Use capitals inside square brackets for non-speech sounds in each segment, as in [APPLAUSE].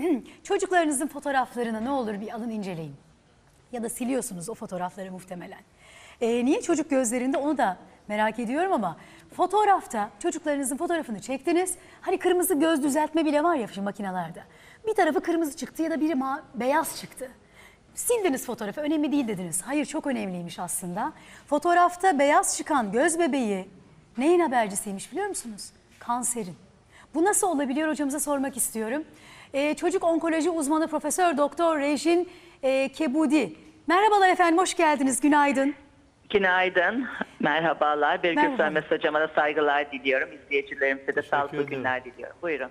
[CLEARS THROAT] Çocuklarınızın fotoğraflarını ne olur bir alın inceleyin. Ya da siliyorsunuz o fotoğrafları muhtemelen. Ee, niye çocuk gözlerinde onu da merak ediyorum ama fotoğrafta çocuklarınızın fotoğrafını çektiniz. Hani kırmızı göz düzeltme bile var ya şu makinalarda. Bir tarafı kırmızı çıktı ya da biri ma- beyaz çıktı. Sildiniz fotoğrafı önemli değil dediniz. Hayır çok önemliymiş aslında. Fotoğrafta beyaz çıkan göz bebeği neyin habercisiymiş biliyor musunuz? Kanserin. Bu nasıl olabiliyor hocamıza sormak istiyorum. Ee, çocuk onkoloji uzmanı Profesör Doktor Rejin e, Kebudi. Merhabalar efendim hoş geldiniz günaydın. Günaydın, merhabalar. Bir Merhaba. Gülsen Mesajıma da saygılar diliyorum. İzleyicilerimize de sağlıklı günler diliyorum. Buyurun.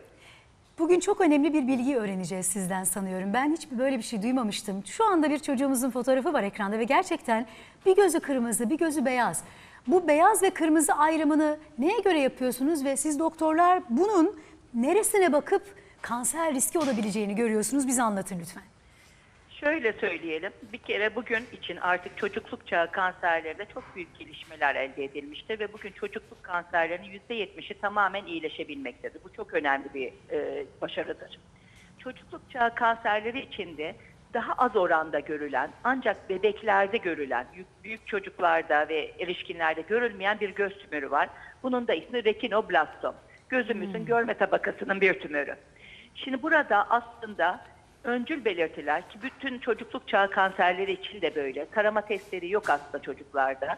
Bugün çok önemli bir bilgi öğreneceğiz sizden sanıyorum. Ben hiç böyle bir şey duymamıştım. Şu anda bir çocuğumuzun fotoğrafı var ekranda ve gerçekten bir gözü kırmızı, bir gözü beyaz. Bu beyaz ve kırmızı ayrımını neye göre yapıyorsunuz ve siz doktorlar bunun neresine bakıp kanser riski olabileceğini görüyorsunuz? Bize anlatın lütfen. Şöyle söyleyelim, bir kere bugün için artık çocukluk çağı kanserlerinde çok büyük gelişmeler elde edilmiştir ve bugün çocukluk kanserlerinin %70'i tamamen iyileşebilmektedir. Bu çok önemli bir e, başarıdır. Çocukluk çağı kanserleri içinde daha az oranda görülen ancak bebeklerde görülen, büyük, çocuklarda ve erişkinlerde görülmeyen bir göz tümörü var. Bunun da ismi retinoblastom. Gözümüzün görme tabakasının bir tümörü. Şimdi burada aslında öncül belirtiler ki bütün çocukluk çağı kanserleri için de böyle. Tarama testleri yok aslında çocuklarda.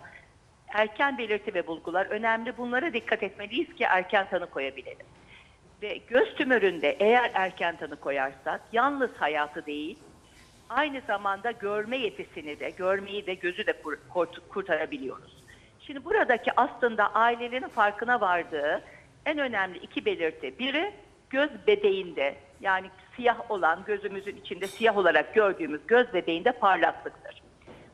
Erken belirti ve bulgular önemli. Bunlara dikkat etmeliyiz ki erken tanı koyabilelim. Ve göz tümöründe eğer erken tanı koyarsak yalnız hayatı değil, aynı zamanda görme yetisini de, görmeyi de gözü de kur- kurt- kurtarabiliyoruz. Şimdi buradaki aslında ailelerin farkına vardığı en önemli iki belirti. Biri göz bebeğinde yani siyah olan gözümüzün içinde siyah olarak gördüğümüz göz bebeğinde parlaklıktır.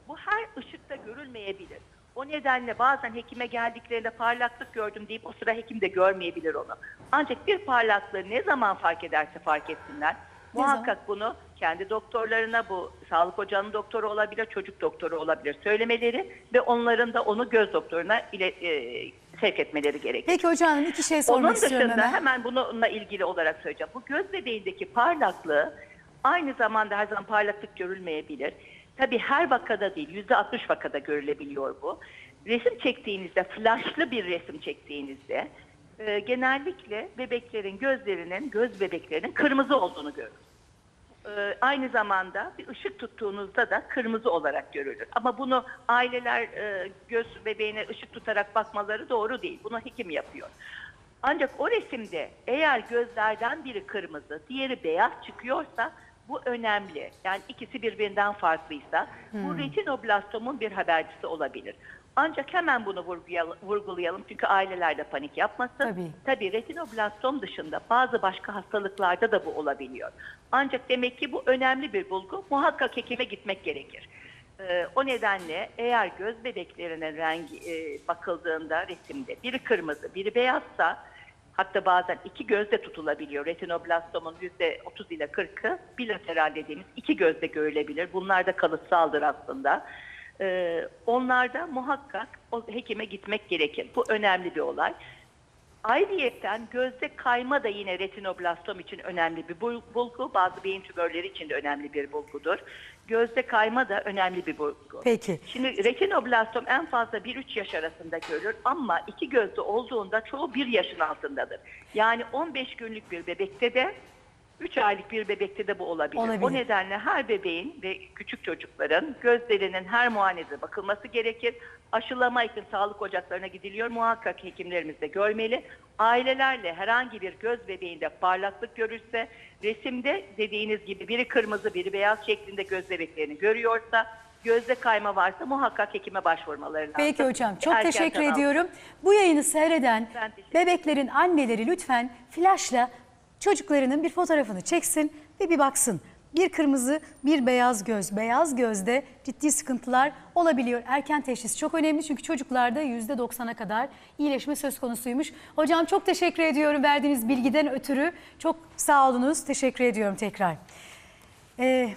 Bu her ışıkta görülmeyebilir. O nedenle bazen hekime geldiklerinde parlaklık gördüm deyip o sıra hekim de görmeyebilir onu. Ancak bir parlaklığı ne zaman fark ederse fark etsinler. Muhakkak bunu kendi doktorlarına bu sağlık ocağının doktoru olabilir, çocuk doktoru olabilir söylemeleri ve onların da onu göz doktoruna ile, e, sevk etmeleri gerekir. Peki hocam iki şey sormak Onun istiyorum dışında hemen. hemen bununla ilgili olarak söyleyeceğim. Bu göz bebeğindeki parlaklığı aynı zamanda her zaman parlaklık görülmeyebilir. Tabii her vakada değil, yüzde 60 vakada görülebiliyor bu. Resim çektiğinizde, flashlı bir resim çektiğinizde e, genellikle bebeklerin gözlerinin, göz bebeklerinin kırmızı olduğunu görürüz. Ee, aynı zamanda bir ışık tuttuğunuzda da kırmızı olarak görülür. Ama bunu aileler e, göz bebeğine ışık tutarak bakmaları doğru değil. Bunu hekim yapıyor. Ancak o resimde eğer gözlerden biri kırmızı, diğeri beyaz çıkıyorsa bu önemli. Yani ikisi birbirinden farklıysa bu retinoblastomun bir habercisi olabilir. Ancak hemen bunu vurgulayalım çünkü aileler de panik yapmasın. Tabii. Tabii retinoblastom dışında bazı başka hastalıklarda da bu olabiliyor. Ancak demek ki bu önemli bir bulgu. Muhakkak hekime gitmek gerekir. Ee, o nedenle eğer göz bebeklerinin rengi e, bakıldığında resimde biri kırmızı, biri beyazsa hatta bazen iki gözde tutulabiliyor. Retinoblastomun %30 ile 40'ı bilateral dediğimiz iki gözde görülebilir. Bunlar da kalıtsaldır aslında. Ee, onlarda muhakkak o hekime gitmek gerekir. Bu önemli bir olay. Ayrıyeten gözde kayma da yine retinoblastom için önemli bir bul- bulgu. Bazı beyin tümörleri için de önemli bir bulgudur. Gözde kayma da önemli bir bulgu. Peki. Şimdi retinoblastom en fazla 1-3 yaş arasında görülür ama iki gözde olduğunda çoğu 1 yaşın altındadır. Yani 15 günlük bir bebekte de 3 aylık bir bebekte de bu olabilir. Olabilir. O nedenle her bebeğin ve küçük çocukların gözlerinin her muayenede bakılması gerekir. Aşılama için sağlık ocaklarına gidiliyor. Muhakkak hekimlerimiz de görmeli. Ailelerle herhangi bir göz bebeğinde parlaklık görürse, resimde dediğiniz gibi biri kırmızı biri beyaz şeklinde göz bebeklerini görüyorsa, gözde kayma varsa muhakkak hekime başvurmaları lazım. Peki hocam çok Erken teşekkür ediyorum. Bu yayını seyreden bebeklerin anneleri lütfen flaşla çocuklarının bir fotoğrafını çeksin ve bir baksın. Bir kırmızı, bir beyaz göz. Beyaz gözde ciddi sıkıntılar olabiliyor. Erken teşhis çok önemli çünkü çocuklarda %90'a kadar iyileşme söz konusuymuş. Hocam çok teşekkür ediyorum verdiğiniz bilgiden ötürü. Çok sağ olunuz. Teşekkür ediyorum tekrar. Ee,